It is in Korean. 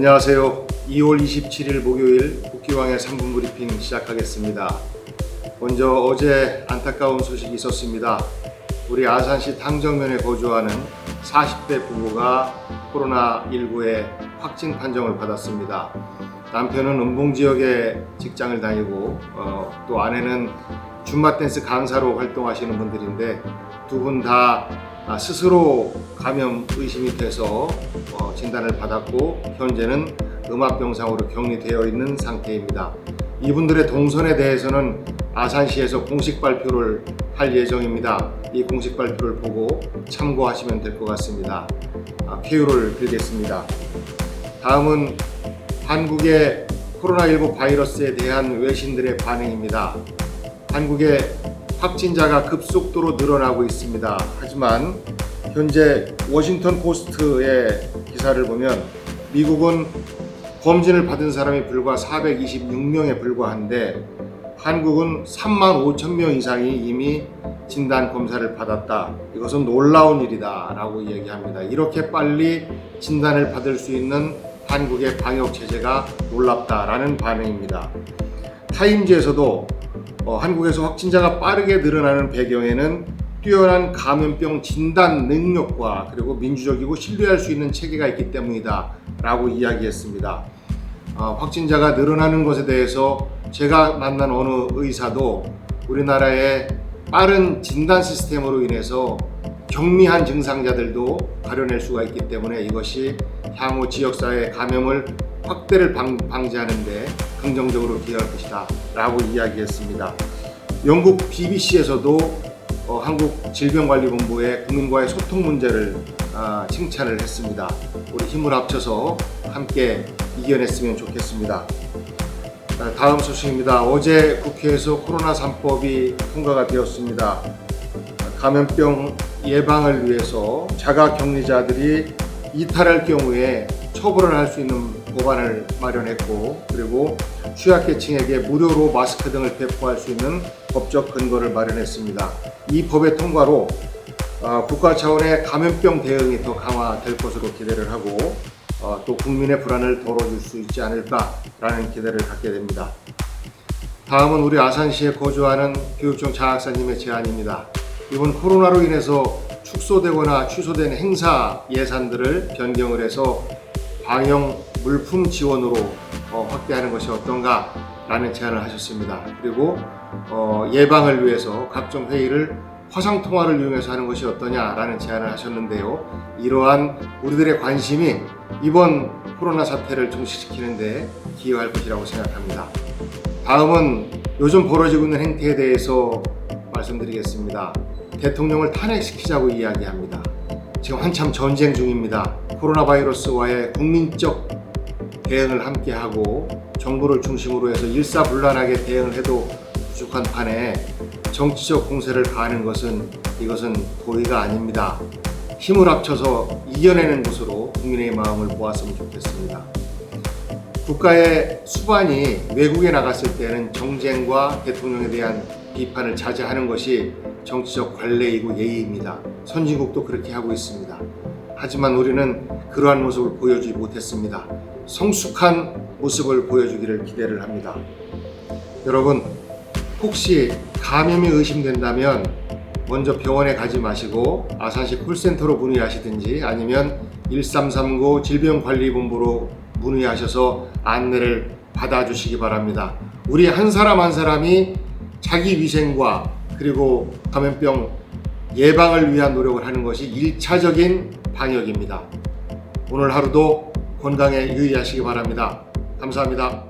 안녕하세요. 2월 27일 목요일 국기왕의 3분 브리핑 시작하겠습니다. 먼저 어제 안타까운 소식이 있었습니다. 우리 아산시 탕정면에 거주하는 40대 부부가 코로나19의 확진 판정을 받았습니다. 남편은 음봉 지역에 직장을 다니고 어, 또 아내는 줌바 댄스 강사로 활동하시는 분들인데 두 분 다 스스로 감염 의심이 돼서 어, 진단을 받았고 현재는 음압병상으로 격리되어 있는 상태입니다. 이분들의 동선에 대해서는 아산시에서 공식 발표를 할 예정입니다. 이 공식 발표를 보고 참고하시면 될 것 같습니다. 아, 쾌유를 빌겠습니다. 다음은 한국의 코로나19 바이러스에 대한 외신들의 반응입니다. 한국의 확진자가 급속도로 늘어나고 있습니다. 하지만 현재 워싱턴 포스트의 기사를 보면 미국은 검진을 받은 사람이 불과 426명에 불과한데 한국은 3만 5천 명 이상이 이미 진단 검사를 받았다. 이것은 놀라운 일이다 라고 얘기합니다. 이렇게 빨리 진단을 받을 수 있는 한국의 방역 체제가 놀랍다라는 반응입니다. 타임즈에서도 어, 한국에서 확진자가 빠르게 늘어나는 배경에는 뛰어난 감염병 진단 능력과 그리고 민주적이고 신뢰할 수 있는 체계가 있기 때문이다 라고 이야기했습니다. 어, 확진자가 늘어나는 것에 대해서 제가 만난 어느 의사도 우리나라의 빠른 진단 시스템으로 인해서 경미한 증상자들도 가려낼 수가 있기 때문에 이것이 향후 지역사회 감염을 확대를 방, 방지하는데 긍정적으로 기여할 것이다 라고 이야기했습니다. 영국 BBC에서도 어, 한국 질병관리본부의 국민과의 소통 문제를 아, 칭찬을 했습니다. 우리 힘을 합쳐서 함께 이겨냈으면 좋겠습니다. 아, 다음 소식입니다. 어제 국회에서 코로나 3법이 통과가 되었습니다. 감염병 예방을 위해서 자가 격리자들이 이탈할 경우에 처벌을 할 수 있는 법안을 마련했고 그리고 취약계층에게 무료로 마스크 등을 배포할 수 있는 법적 근거를 마련했습니다. 이 법의 통과로 어, 국가 차원의 감염병 대응이 더 강화될 것으로 기대를 하고 어, 또 국민의 불안을 덜어줄 수 있지 않을까라는 기대를 갖게 됩니다. 다음은 우리 아산시에 거주하는 교육청 장학사님의 제안입니다. 이번 코로나로 인해서 축소되거나 취소된 행사 예산들을 변경을 해서 방역 물품 지원으로 어, 확대하는 것이 어떤가라는 제안을 하셨습니다. 그리고 어, 예방을 위해서 각종 회의를 화상 통화를 이용해서 하는 것이 어떠냐라는 제안을 하셨는데요. 이러한 우리들의 관심이 이번 코로나 사태를 종식시키는데 기여할 것이라고 생각합니다. 다음은 요즘 벌어지고 있는 행태에 대해서 말씀드리겠습니다. 대통령을 탄핵시키자고 이야기합니다. 지금 한참 전쟁 중입니다. 코로나 바이러스와의 국민적 대응을 함께 하고 정부를 중심으로 해서 일사불란하게 대응을 해도 부족한 판에 정치적 공세를 가하는 것은 이것은 도의가 아닙니다. 힘을 합쳐서 이겨내는 것으로 국민의 마음을 모았으면 좋겠습니다. 국가의 수반이 외국에 나갔을 때는 정쟁과 대통령에 대한 비판을 자제하는 것이 정치적 관례이고 예의입니다. 선진국도 그렇게 하고 있습니다. 하지만 우리는 그러한 모습을 보여주지 못했습니다. 성숙한 모습을 보여주기를 기대를 합니다. 여러분, 혹시 감염이 의심된다면 먼저 병원에 가지 마시고 아산시 콜센터로 문의하시든지 아니면 1339 질병관리본부로 문의하셔서 안내를 받아주시기 바랍니다. 우리 한 사람 한 사람이 자기 위생과 그리고 감염병 예방을 위한 노력을 하는 것이 1차적인 방역입니다. 오늘 하루도 건강에 유의하시기 바랍니다. 감사합니다.